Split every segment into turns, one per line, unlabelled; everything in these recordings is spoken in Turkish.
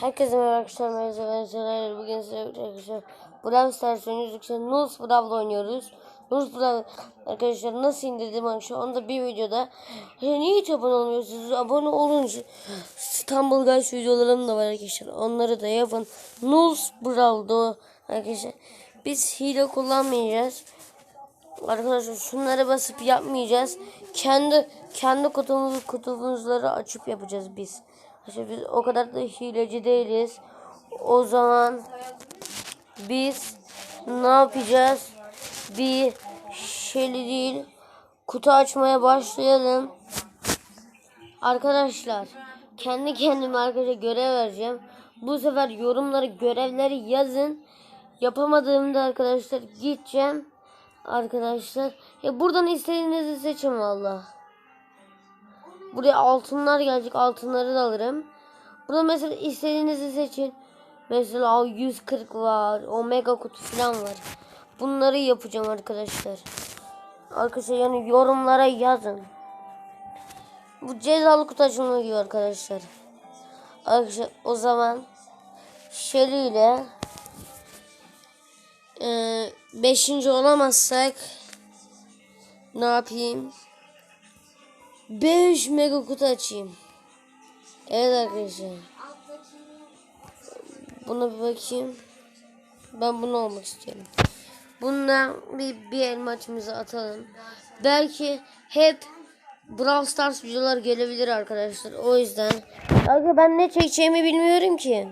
Herkese merhaba arkadaşlar. Merhaba Soner. Bugün size arkadaşlar Brawl Stars oynuyoruz. Arkadaşlar Nuz Brawl'la oynuyoruz. Nuz Brawl arkadaşlar nasıl indirdim arkadaşlar onu da bir videoda. Arkadaşlar niye hiç abone olmuyorsunuz? Abone olun. İstanbul Guys videolarım da var arkadaşlar. Onları da yapın. Nuz Brawl'da arkadaşlar. Biz hile kullanmayacağız. Arkadaşlar şunları basıp yapmayacağız. Kendi kendi kutumuzu kutumuzları açıp yapacağız biz. Arkadaşlar biz o kadar da hileci değiliz. O zaman biz ne yapacağız? Bir şeyli değil kutu açmaya başlayalım. Arkadaşlar kendi kendime arkadaşa görev vereceğim. Bu sefer yorumlara görevleri yazın. Yapamadığımda arkadaşlar gideceğim. Arkadaşlar ya buradan istediğinizi seçin valla. Buraya altınlar gelecek. Altınları da alırım. Burada mesela istediğinizi seçin. Mesela o 140 var. Omega kutu falan var. Bunları yapacağım arkadaşlar. Arkadaşlar yani yorumlara yazın. Bu cezalı kutu açılımı gibi arkadaşlar. Arkadaşlar o zaman Shelly ile ee, beşinci olamazsak ne yapayım? 5 mega kutu açayım. Evet arkadaşlar. Buna bir bakayım. Ben bunu olmak istiyorum. Bundan bir, bir elma açımızı atalım. Belki hep Brawl Stars videolar gelebilir arkadaşlar. O yüzden. Arkadaşlar ben ne çekeceğimi bilmiyorum ki.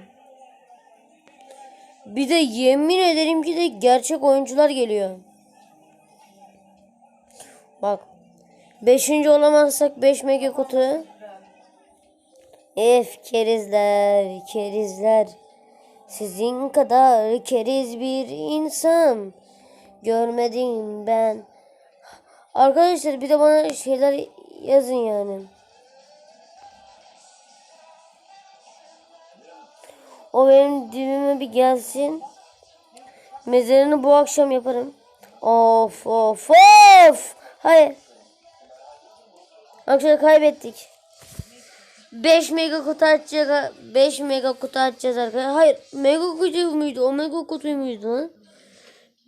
Bir de yemin ederim ki de gerçek oyuncular geliyor. Bak. Beşinci olamazsak 5 mega kutu. Ef kerizler, kerizler. Sizin kadar keriz bir insan görmedim ben. Arkadaşlar bir de bana şeyler yazın yani. O benim dibime bir gelsin. Mezarını bu akşam yaparım. Of of of. Hayır. Arkadaşlar kaybettik. 5 mega kutu açacağız. 5 mega kutu açacağız arkadaşlar. Hayır. Mega kutu muydu? O mega kutu muydu lan?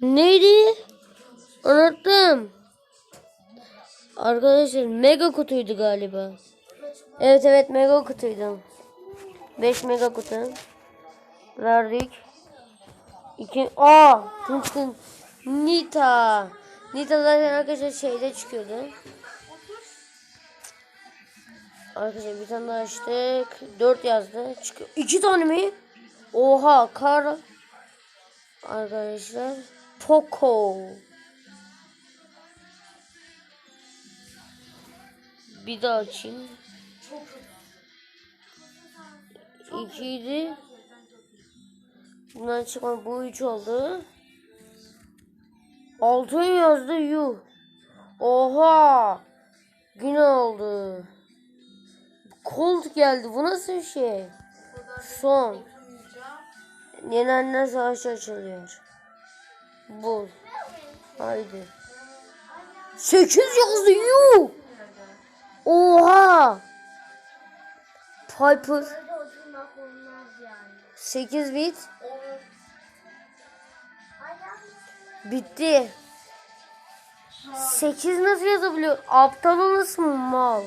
Neydi? Unuttum. Arkadaşlar mega kutuydu galiba. Evet evet mega kutuydu. 5 mega kutu. Verdik. 2 Aa, tın tın. Nita. Nita zaten arkadaşlar şeyde çıkıyordu. Arkadaşlar bir tane daha açtık. 4 yazdı. Çıkıyor. 2 tane mi? Oha kar. Arkadaşlar. Poco. Bir daha açayım. 2 idi. Bundan çıkma bu 3 oldu. Altın yazdı yuh. Oha. Gün oldu. Colt geldi. Bu nasıl bir şey? Son. Yenenler savaşı açılıyor. Bul. Haydi. 8 yazdı yuh. Oha. Piper. 8 bit. Bitti. 8 nasıl yazabiliyor? Aptal olasın mal.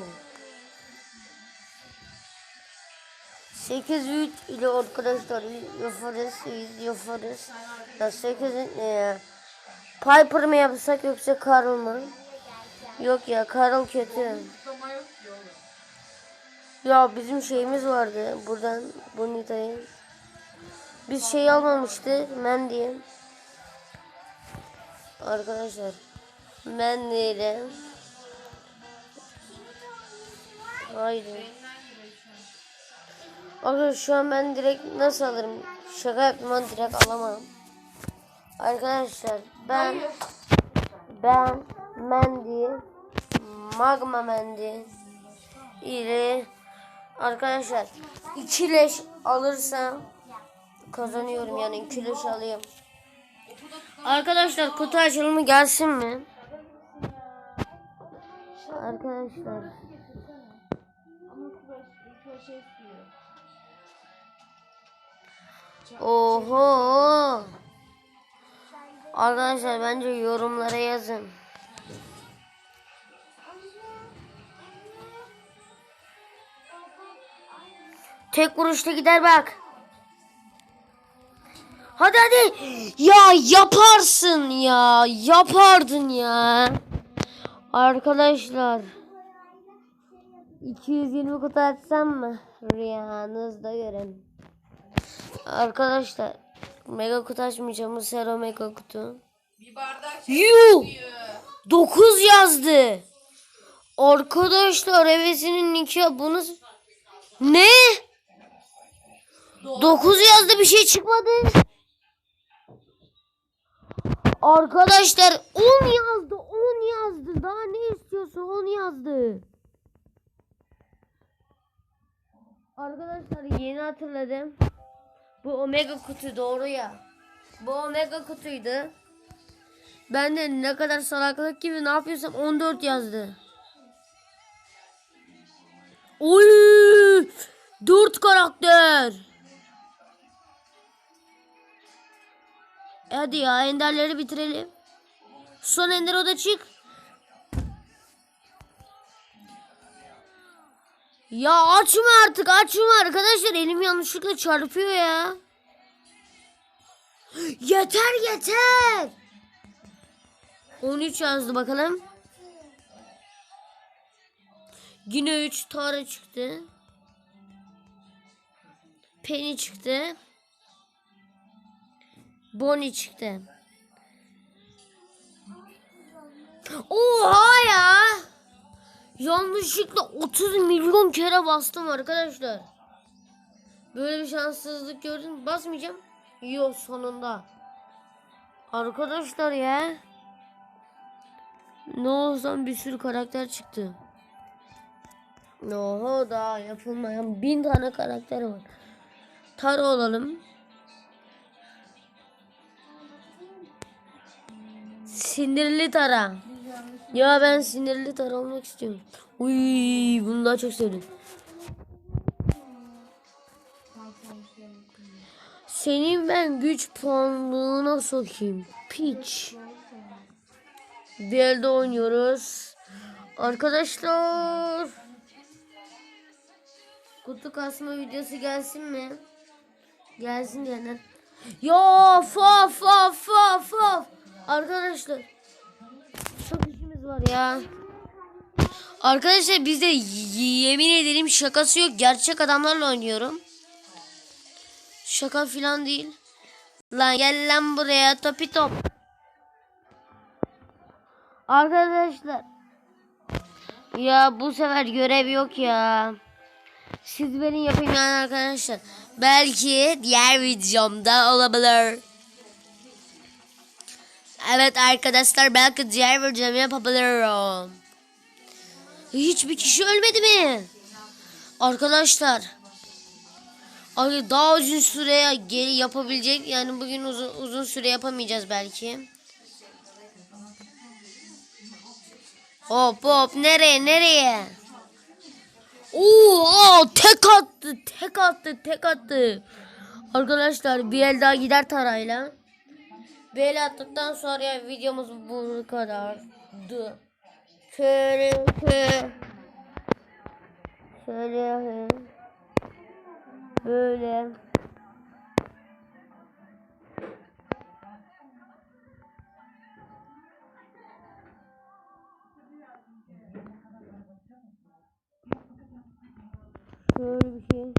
8 bit ile arkadaşlar yaparız, yaparız. Ya 8'in e, Piper mı yapsak yoksa Carl mı? Yok ya Carl kötü. Ya bizim şeyimiz vardı buradan Bonita'yı. Biz şey almamıştı Mendy'ye. Arkadaşlar Mendy ile Haydi. Arkadaşlar şu an ben direkt nasıl alırım? Şaka yaptım ben direkt alamam. Arkadaşlar ben ben Mendy Magma Mendy ile arkadaşlar iki leş alırsam kazanıyorum yani iki leş alayım. Arkadaşlar kutu açılımı gelsin mi? Arkadaşlar
Ama şey istiyor.
Oho. Arkadaşlar bence yorumlara yazın. Tek vuruşta gider bak. Hadi hadi. Ya yaparsın ya. Yapardın ya. Arkadaşlar. 220 kutu açsam mı? Rüyanızda görün. Arkadaşlar. Mega kutu açmayacağım. Bu sero mega kutu.
Bir bardak
Yuh!
yiyor.
9 yazdı. Arkadaşlar hevesinin nikahı bunu... Ne? 9 yazdı bir şey çıkmadı. Arkadaşlar 10 yazdı 10 yazdı. Daha ne istiyorsun 10 yazdı. Arkadaşlar yeni hatırladım. Bu omega kutu doğru ya. Bu omega kutuydu. Ben de ne kadar salaklık gibi ne yapıyorsam 14 yazdı. Oy! 4 karakter. Hadi ya enderleri bitirelim. Son ender o da çık. Ya açma artık açma arkadaşlar elim yanlışlıkla çarpıyor ya. Yeter yeter. 13 yazdı bakalım. Yine 3 Tara çıktı. Penny çıktı. Bonnie çıktı. Oha ya. Yanlışlıkla 30 milyon kere bastım arkadaşlar. Böyle bir şanssızlık gördün mü? Basmayacağım. Yok sonunda. Arkadaşlar ya. Ne olsam bir sürü karakter çıktı. Oho daha yapılmayan bin tane karakter var. Tara olalım. Sinirli Tara. Ya ben sinirli Tara olmak istiyorum. Uy bunu daha çok sevdim. Senin ben güç puanlığına sokayım. Piç. Bir elde oynuyoruz. Arkadaşlar. Kutu kasma videosu gelsin mi? Gelsin diyenler. Ya fa fa fa fa. Arkadaşlar. Var ya. Arkadaşlar bizde yemin ederim şakası yok. Gerçek adamlarla oynuyorum. Şaka filan değil. Lan gel lan buraya topi top. Arkadaşlar. Ya bu sefer görev yok ya. Siz verin yapayım yani arkadaşlar. Belki diğer videomda olabilir. Evet arkadaşlar belki diğer videomu yapabilirim. Hiçbir kişi ölmedi mi? Arkadaşlar. Ay daha uzun süre geri yapabilecek yani bugün uzun, uzun süre yapamayacağız belki. Hop hop nereye nereye? Oo tek attı tek attı tek attı. Arkadaşlar bir el daha gider tarayla. El attıktan sonra videomuz bu kadardı. Şöyle. Şöyle. Böyle. Şöyle bir şey.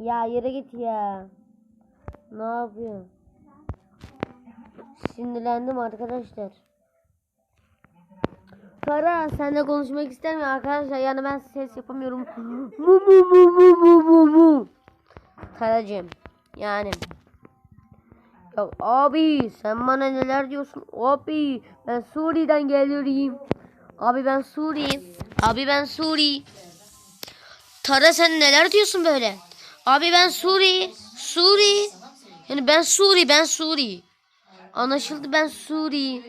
Ya yere git ya. Ne yapıyorsun? Sinirlendim arkadaşlar. Kara seninle konuşmak istemiyor arkadaşlar. Yani ben ses yapamıyorum. Mu mu mu mu mu mu mu. Karacığım. Yani. Ya abi sen bana neler diyorsun? Abi ben Suriye'den geliyorum. Abi ben Suriyim. Abi ben Suri. Tara sen neler diyorsun böyle? Abi ben Suri. Suri. Yani ben Suri ben Suri. Anlaşıldı ben Suri.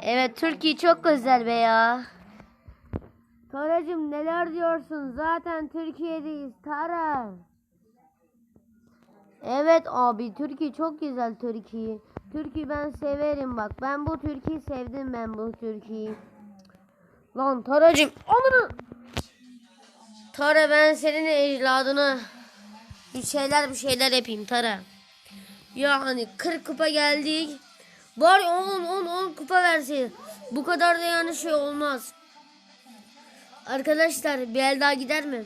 Evet Türkiye çok güzel be ya. Taracım neler diyorsun? Zaten Türkiye'deyiz. Tara. Evet abi Türkiye çok güzel Türkiye. Türkiye ben severim bak. Ben bu Türkiye'yi sevdim ben bu Türkiye'yi. Lan Taracım amına. Tara ben senin ecdadına bir şeyler bir şeyler yapayım Tara. Yani 40 kupa geldik. Var 10 10 10 kupa versin. Bu kadar da yani şey olmaz. Arkadaşlar bir el daha gider mi?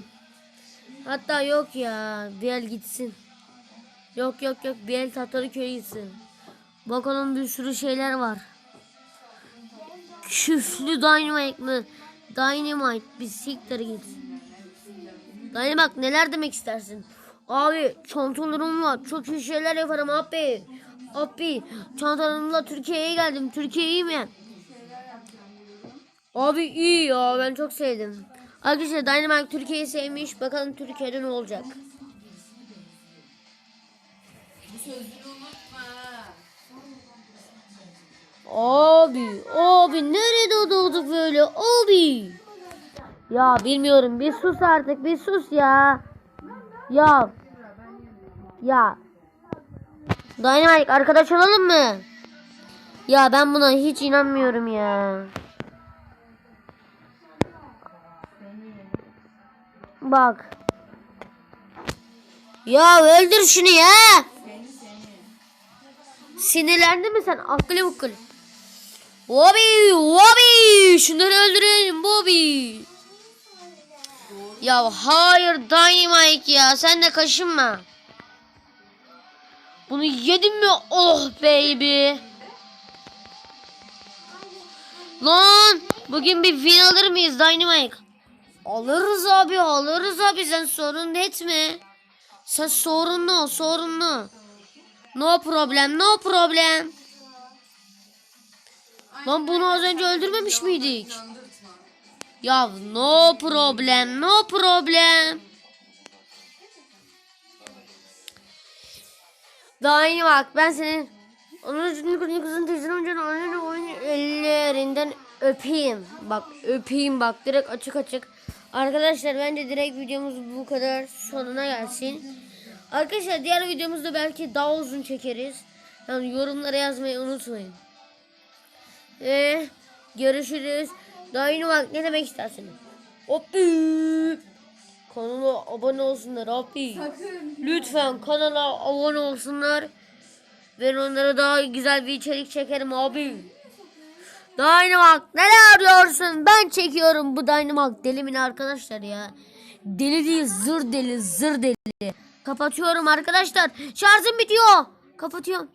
Hatta yok ya bir el gitsin. Yok yok yok bir el Tatlı köye gitsin. Bakalım bir sürü şeyler var. Küflü Dynamite mı? Dynamite bir siktir git. Dynamite neler demek istersin? Abi çantalarım var. Çok iyi şeyler yaparım abi. Abi çantalarımla Türkiye'ye geldim. Türkiye iyi mi? Abi iyi ya ben çok sevdim. Arkadaşlar Dynamite Türkiye'yi sevmiş. Bakalım Türkiye'de ne olacak. Abi, abi nerede doğduk böyle? Abi. Ya bilmiyorum. Bir sus artık. Bir sus ya. Ya. Ya. Dynamite arkadaş olalım mı? Ya ben buna hiç inanmıyorum ya. Bak. Ya öldür şunu ya. Sinirlendin mi sen? Akıllı bukul. Bobby, Bobby, şunları öldürün Bobby. Ya hayır Dynamite ya sen de kaşınma. Bunu yedim mi? Oh baby. Lan bugün bir win alır mıyız Dynamite? Alırız abi alırız abi sen sorun etme. Sen sorunlu sorunlu. No problem no problem. Lan bunu az önce öldürmemiş miydik? Ya no problem no problem. Daha yeni bak ben senin onun için kızın kızın teyzenin önce onun oyun ellerinden öpeyim. Bak öpeyim bak direkt açık açık. Arkadaşlar bence direkt videomuz bu kadar sonuna gelsin. Arkadaşlar diğer videomuzda belki daha uzun çekeriz. Yani yorumlara yazmayı unutmayın. Ee, görüşürüz. Bak ne demek istersin? Hoppi. Kanala abone olsunlar abi.
Sakın.
Lütfen kanala abone olsunlar. Ben onlara daha güzel bir içerik çekerim abi. Dynamite neler diyorsun? Ben çekiyorum bu Dynamite deli mi ne arkadaşlar ya? Deli değil zır deli zır deli. Kapatıyorum arkadaşlar. Şarjım bitiyor. Kapatıyorum.